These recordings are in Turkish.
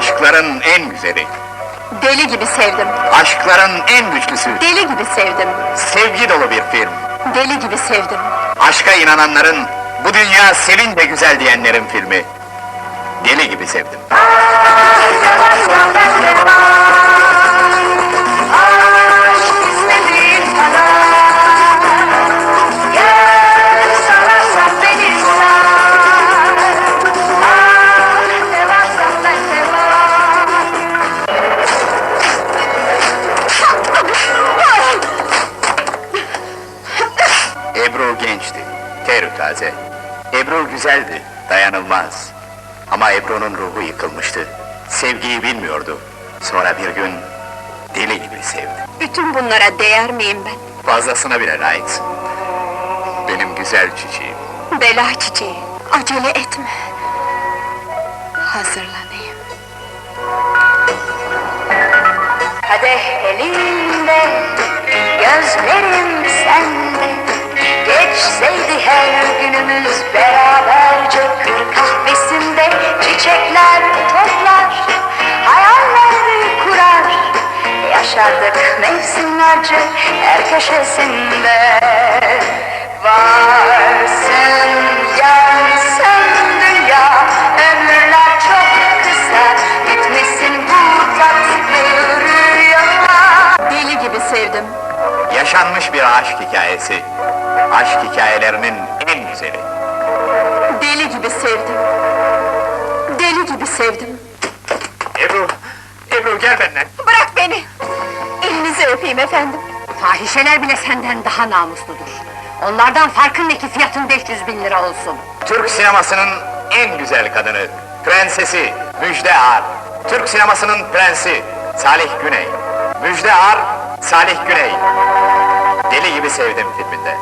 Aşkların en güzeli, Deli gibi sevdim. aşkların en güçlüsü, Deli gibi sevdim. sevgi dolu bir film. Deli gibi sevdim. Aşka inananların, bu dünya sevince güzel diyenlerin filmi. Deli gibi sevdim. Ebru gençti, terü taze. Ebru güzeldi, dayanılmaz. Ama Ebru'nun ruhu yıkılmıştı. Sevgiyi bilmiyordu. Sonra bir gün deli gibi sevdi. Bütün bunlara değer miyim ben? Fazlasına bile layıksın. Benim güzel çiçeğim. Bela çiçeği, acele etme. Hazırlanayım. Kadeh elinde, gözlerim sende her günümüz beraberce Kır kahvesinde çiçekler toplar Hayaller kurar Yaşardık mevsimlerce her köşesinde Varsın yansın dünya Ömürler çok kısa Bitmesin bu tatlı rüyalar Deli gibi sevdim. Yaşanmış bir aşk hikayesi. Aşk hikayelerinin en güzeli. Deli gibi sevdim. Deli gibi sevdim. Ebru, Ebru gel benden. Bırak beni! Elinizi öpeyim efendim. Fahişeler bile senden daha namusludur. Onlardan farkın ne ki fiyatın 500 bin lira olsun. Türk sinemasının en güzel kadını, prensesi Müjde Ar. Türk sinemasının prensi Salih Güney. Müjde Ar, Salih Güney. Deli gibi sevdim filminde.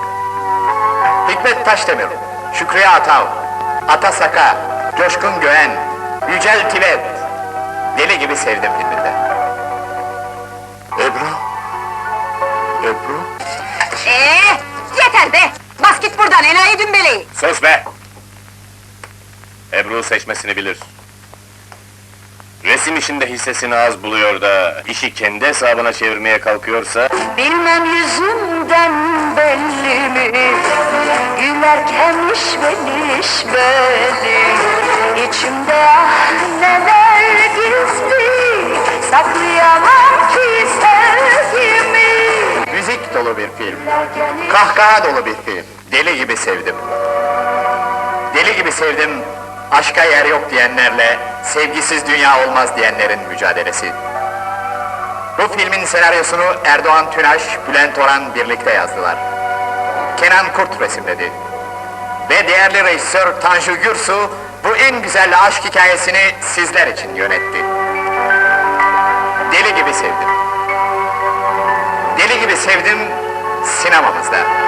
Hikmet Taşdemir, Şükriye Atav, Ata Saka, Coşkun Göğen, Yücel Tibet. Deli gibi sevdim filminde. Ebru? Ebru? Ee, yeter be! Bas git buradan enayi dümbeleyi! Sus be! Ebru seçmesini bilir. Resim işinde hissesini az buluyor da, işi kendi hesabına çevirmeye kalkıyorsa... Bilmem yüzümden belli mi Gülerken işveliş belli İçimde ah neler gizli Saklayamam ki sevgimi Müzik dolu bir film, kahkaha dolu bir film. Deli gibi sevdim. Deli gibi sevdim, aşka yer yok diyenlerle, sevgisiz dünya olmaz diyenlerin mücadelesi. Bu filmin senaryosunu Erdoğan Tünaş, Bülent Orhan birlikte yazdılar. Kenan Kurt resimledi. Ve değerli rejisör Tanju Gürsu, bu en güzel aşk hikayesini sizler için yönetti. Deli gibi sevdim. Deli gibi sevdim sinemamızda.